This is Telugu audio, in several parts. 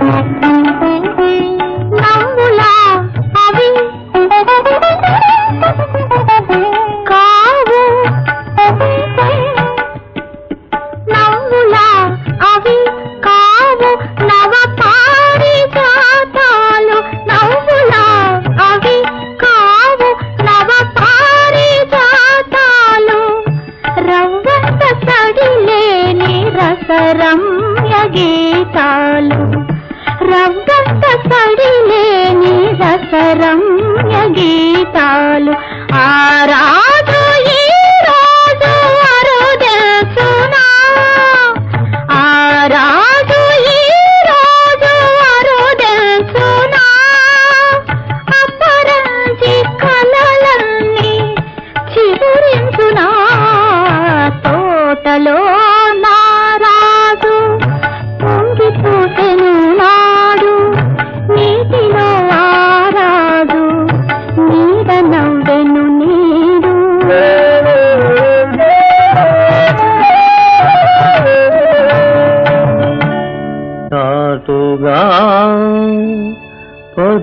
Thank you. రమ్య గీతాలు ఆ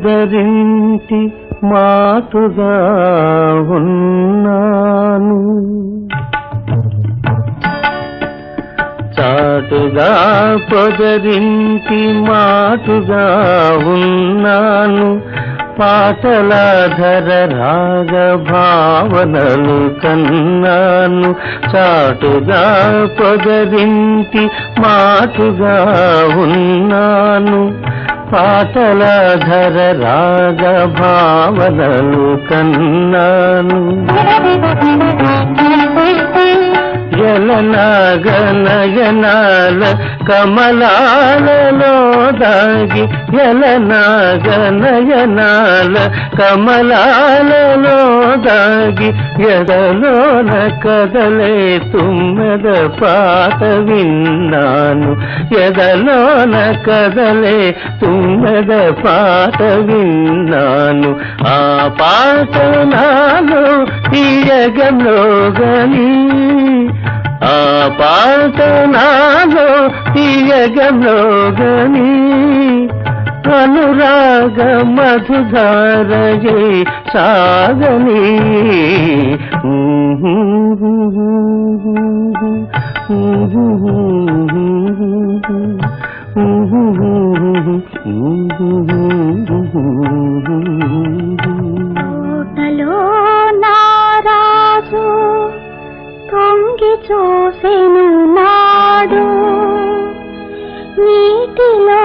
పొదరింటి మాటుగా ఉన్నాను. చాటుగా పొదరింటి మాటుగా ఉన్నాను. పాటల ధర రాగ భావనలు కన్నాను. చాటుగా పొదరింటి మాటుగా ఉన్నాను. పాటల ధర రాగ భావనను కన్నాను. నాగనయనాల కమలాలలో దాగి ఎల నాగనయనాల కమలాలలో దాగి ఎదలోన కదలే తుమ్మెద పాట విన్నాను. ఎదలోన కదలే తుమ్మెద పాట విన్నాను. ఆ పాట నాలో తీయగలో గని పాట నాలో తీయగలో అనురాగ మధుధారయే సాగని Mm-hmm. చూసెను నాడు నీటిలో